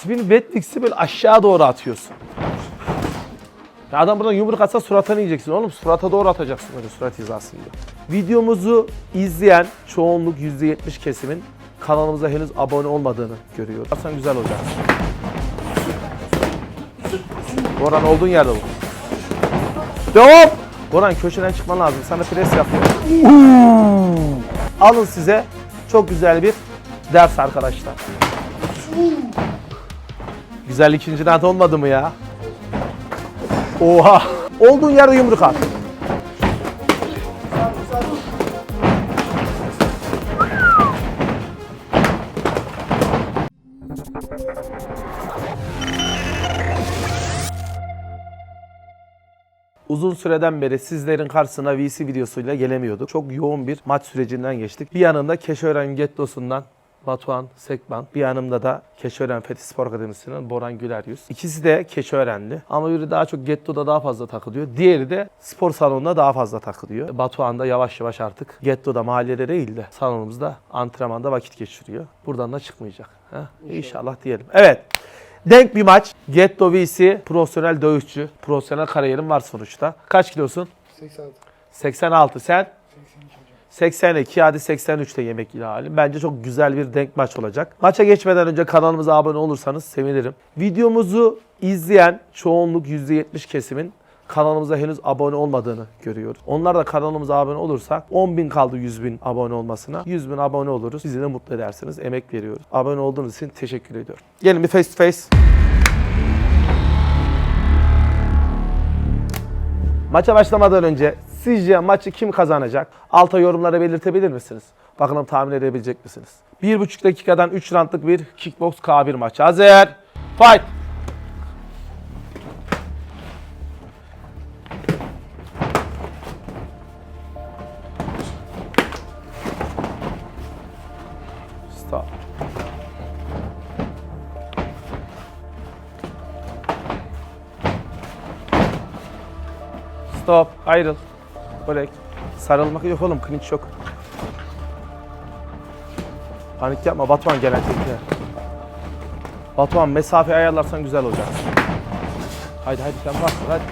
Spin Wetlix'i böyle aşağı doğru atıyorsun. Ya adam buradan yumruk atsa suratını yiyeceksin oğlum. Surata doğru atacaksın böyle surat hizasında. Videomuzu izleyen çoğunluk %70 kesimin kanalımıza henüz abone olmadığını görüyor. Aslında güzel olacak. Boran olduğun yerde ol. Devam! Boran köşeden çıkman lazım. Sana pres yapıyor. Alın size çok güzel bir ders arkadaşlar. Güzel ikinci round olmadı mı ya? Oha! Olduğun yerde yumruk at. Uzun süreden beri sizlerin karşısına VC videosuyla gelemiyorduk. Çok yoğun bir maç sürecinden geçtik. Bir yanında Keşören Getto'sundan Batuhan Sekban. Bir yanımda da Keşören Fethi Spor Akademisi'nin Boran Güler Yüz. İkisi de Keşörenli. Ama biri daha çok Getto'da daha fazla takılıyor. Diğeri de spor salonunda daha fazla takılıyor. Batuhan da yavaş yavaş artık Getto'da mahallede değil de salonumuzda antrenmanda vakit geçiriyor. Buradan da çıkmayacak. Ha? İnşallah diyelim. Evet. Denk bir maç. Getto VC profesyonel dövüşçü. Profesyonel kariyerim var sonuçta. Kaç kilosun? 86. 86. Sen? 82 hocam. 82 hadi 83'te yemek ilahi. Bence çok güzel bir denk maç olacak. Maça geçmeden önce kanalımıza abone olursanız sevinirim. Videomuzu izleyen çoğunluk %70 kesimin kanalımıza henüz abone olmadığını görüyoruz. Onlar da kanalımıza abone olursak 10.000 kaldı 100.000 abone olmasına. 100.000 abone oluruz. Bizi de mutlu edersiniz. Emek veriyoruz. Abone olduğunuz için teşekkür ediyorum. Gelin bir face to face. Maça başlamadan önce sizce maçı kim kazanacak? Alta yorumlara belirtebilir misiniz? Bakalım tahmin edebilecek misiniz? 1,5 dakikadan 3 roundlık bir kickbox K1 maçı. Hazır. Fight. Stop. Stop. Ayrıl. Break. Sarılmak yok oğlum. Clinch yok. Panik yapma. Batuhan gelen tekrar. Batuhan mesafe ayarlarsan güzel olacak. Haydi haydi sen bak. Hadi.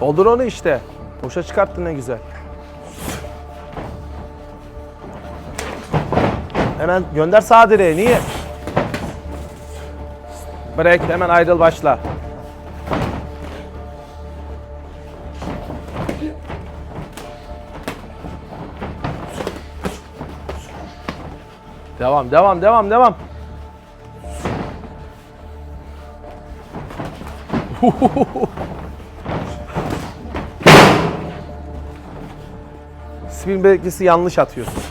Doldur onu işte. Boşa çıkarttın ne güzel. Hemen gönder sağ. Niye? Break. Hemen ayrıl başla. Devam, devam, devam, devam. Spin belgesi yanlış atıyorsun.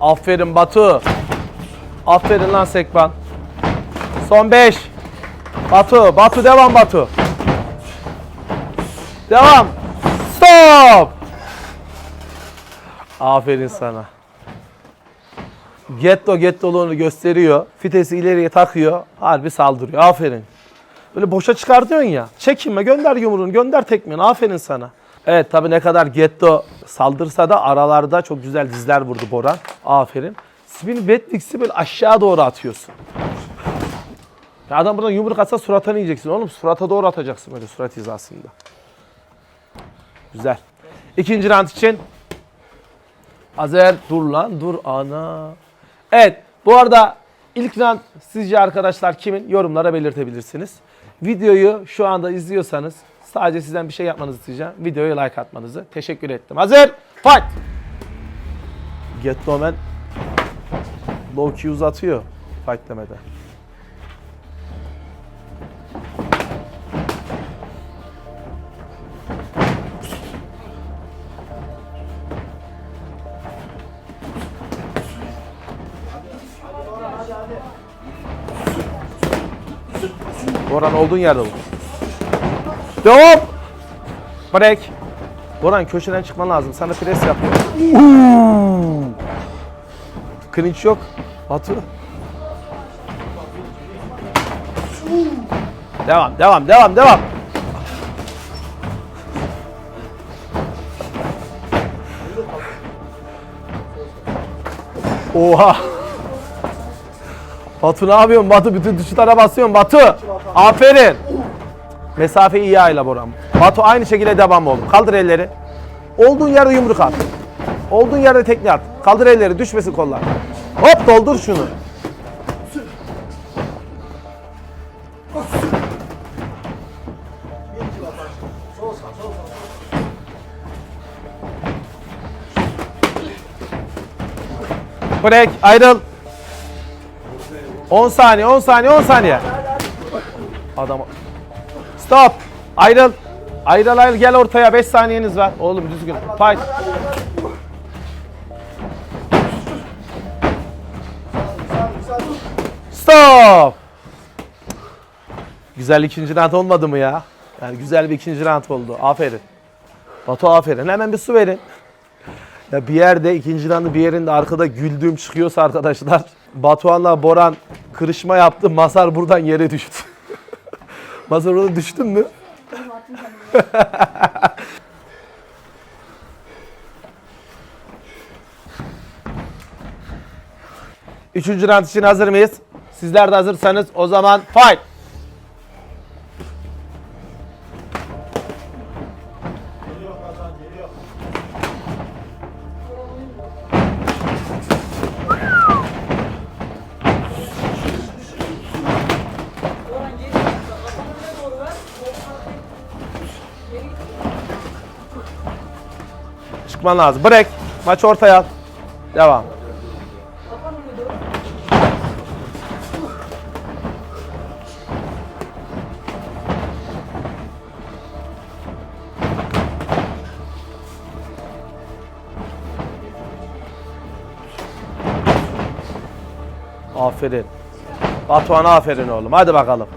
Aferin Batu. Aferin lan Sekban. Son 5. Batu, Batu devam Batu. Devam. Stop. Aferin sana. Getto gettoluğunu gösteriyor. Fitesi ileriye takıyor. Harbi saldırıyor. Aferin. Böyle boşa çıkartıyorsun ya. Çekinme gönder yumruğunu gönder tekmeni. Aferin sana. Evet tabi ne kadar Getto saldırsa da aralarda çok güzel dizler vurdu Boran. Aferin. Spin Wetlix'i böyle aşağı doğru atıyorsun. Ya adam buradan yumruk atsa suratını yiyeceksin oğlum. Surata doğru atacaksın böyle surat hizasında. Güzel. İkinci round için. Azer dur lan dur ana. Evet bu arada ilk round sizce arkadaşlar kimin yorumlara belirtebilirsiniz. Videoyu şu anda izliyorsanız sadece sizden bir şey yapmanızı isteyeceğim. Videoya like atmanızı. Teşekkür ettim. Hazır. Fight. Getto Man low key uzatıyor fight demeden. Boran olduğun yerde ol. Devam. Break. Boran köşeden çıkman lazım. Sana pres yap. Clinch yok. Batu. Devam, devam, devam, devam. Oha. Batu ne yapıyorsun Batu? Bütün tuşlara basıyorsun Batu. Aferin. Mesafe iyi ayla Boran. Batu aynı şekilde devam oğlum. Kaldır elleri. Olduğun yerde yumruk at. Olduğun yerde tekne at. Kaldır elleri düşmesin kollar. Hop doldur şunu. Break ayrıl. 10 saniye 10 saniye 10 saniye. Adam Stop. Ayrıl. Ayrıl ayrıl gel ortaya 5 saniyeniz var. Oğlum düzgün. Fight. Stop. Güzel ikinci round olmadı mı ya? Yani güzel bir ikinci round oldu. Aferin. Batu aferin. Hemen bir su verin. Ya bir yerde ikinci roundu bir yerinde arkada güldüğüm çıkıyorsa arkadaşlar Batuhan'la Boran kırışma yaptı. Masar buradan yere düştü. Orada düştün mü? Üçüncü round için hazır mıyız? Sizler de hazırsanız o zaman fight! Çıkman lazım. Break. Maç ortaya al. Devam. Aferin. Batuhan aferin oğlum. Hadi bakalım.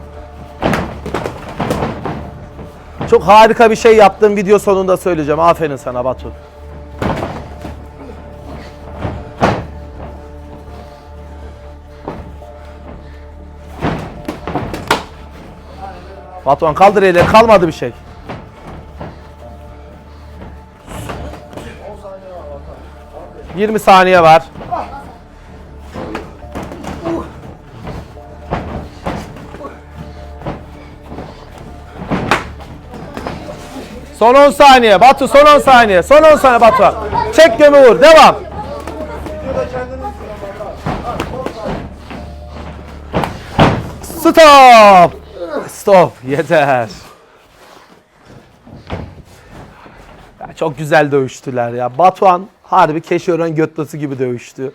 Çok harika bir şey yaptım. Video sonunda söyleyeceğim. Aferin sana Batu. Batuhan kaldır eli. Kalmadı bir şey. Yirmi saniye var. Son 10 saniye. Batu son 10 saniye. Son 10 saniye Batu. Çek gömü vur. Devam. Stop. Stop. Yeter. Ya çok güzel dövüştüler ya. Batuhan harbi Keşören götlası gibi dövüştü.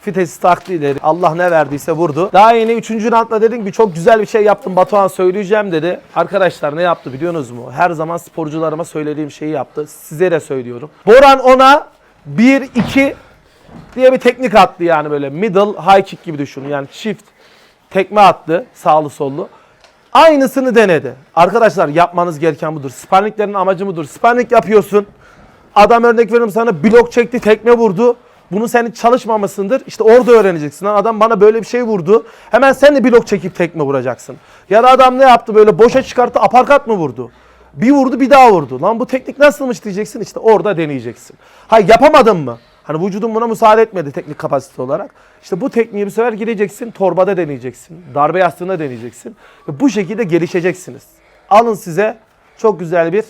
Fitesi taktı ileri. Allah ne verdiyse vurdu. Daha yeni 3. roundda dedim ki çok güzel bir şey yaptım Batuhan söyleyeceğim dedi. Arkadaşlar ne yaptı biliyorsunuz mu? Her zaman sporcularıma söylediğim şeyi yaptı. Size de söylüyorum. Boran ona 1-2 diye bir teknik attı yani böyle middle high kick gibi düşünün. Yani çift tekme attı sağlı sollu. Aynısını denedi. Arkadaşlar yapmanız gereken budur. Sparringlerin amacı budur. Sparring yapıyorsun. Adam örnek veriyorum sana blok çekti, tekme vurdu. Bunu senin çalışmamasındır. İşte orada öğreneceksin. Adam bana böyle bir şey vurdu. Hemen sen de blok çekip tekme vuracaksın. Ya da adam ne yaptı böyle boşa çıkarttı aparkat mı vurdu? Bir vurdu bir daha vurdu. Lan bu teknik nasılmış diyeceksin işte orada deneyeceksin. Ha yapamadın mı? Hani vücudun buna müsaade etmedi teknik kapasite olarak. İşte bu tekniği bir sefer gireceksin, torbada deneyeceksin, darbe yastığında deneyeceksin. Ve bu şekilde gelişeceksiniz. Alın size çok güzel bir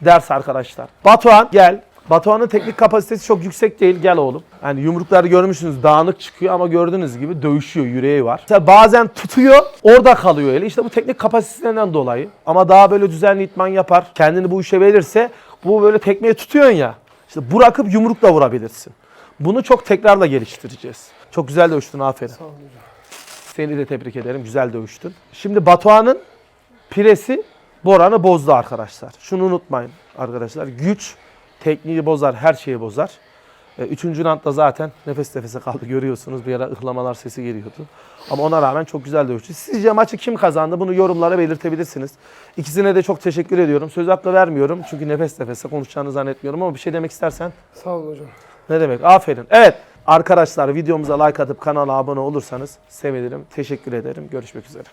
ders arkadaşlar. Batuhan gel. Batuhan'ın teknik kapasitesi çok yüksek değil. Gel oğlum. Yani yumrukları görmüşsünüz dağınık çıkıyor ama gördüğünüz gibi dövüşüyor. Yüreği var. Mesela bazen tutuyor orada kalıyor eli. İşte bu teknik kapasitesinden dolayı. Ama daha böyle düzenli itman yapar. Kendini bu işe verirse bu böyle tekmeyi tutuyorsun ya. İşte bırakıp yumrukla vurabilirsin. Bunu çok tekrarla geliştireceğiz. Çok güzel dövüştün aferin. Seni de tebrik ederim. Güzel dövüştün. Şimdi Batuhan'ın piresi Boran'ı bozdu arkadaşlar. Şunu unutmayın arkadaşlar. Güç tekniği bozar, her şeyi bozar. E, Üçüncü roundda zaten nefes nefese kaldı görüyorsunuz. Bir ara ıhlamalar sesi geliyordu. Ama ona rağmen çok güzel dövüştü. Sizce maçı kim kazandı? Bunu yorumlara belirtebilirsiniz. İkisine de çok teşekkür ediyorum. Söz hakkı vermiyorum. Çünkü nefes nefese konuşacağını zannetmiyorum ama bir şey demek istersen Sağ olun hocam. Ne demek? Aferin. Evet arkadaşlar videomuza like atıp kanala abone olursanız sevinirim. Teşekkür ederim. Görüşmek üzere.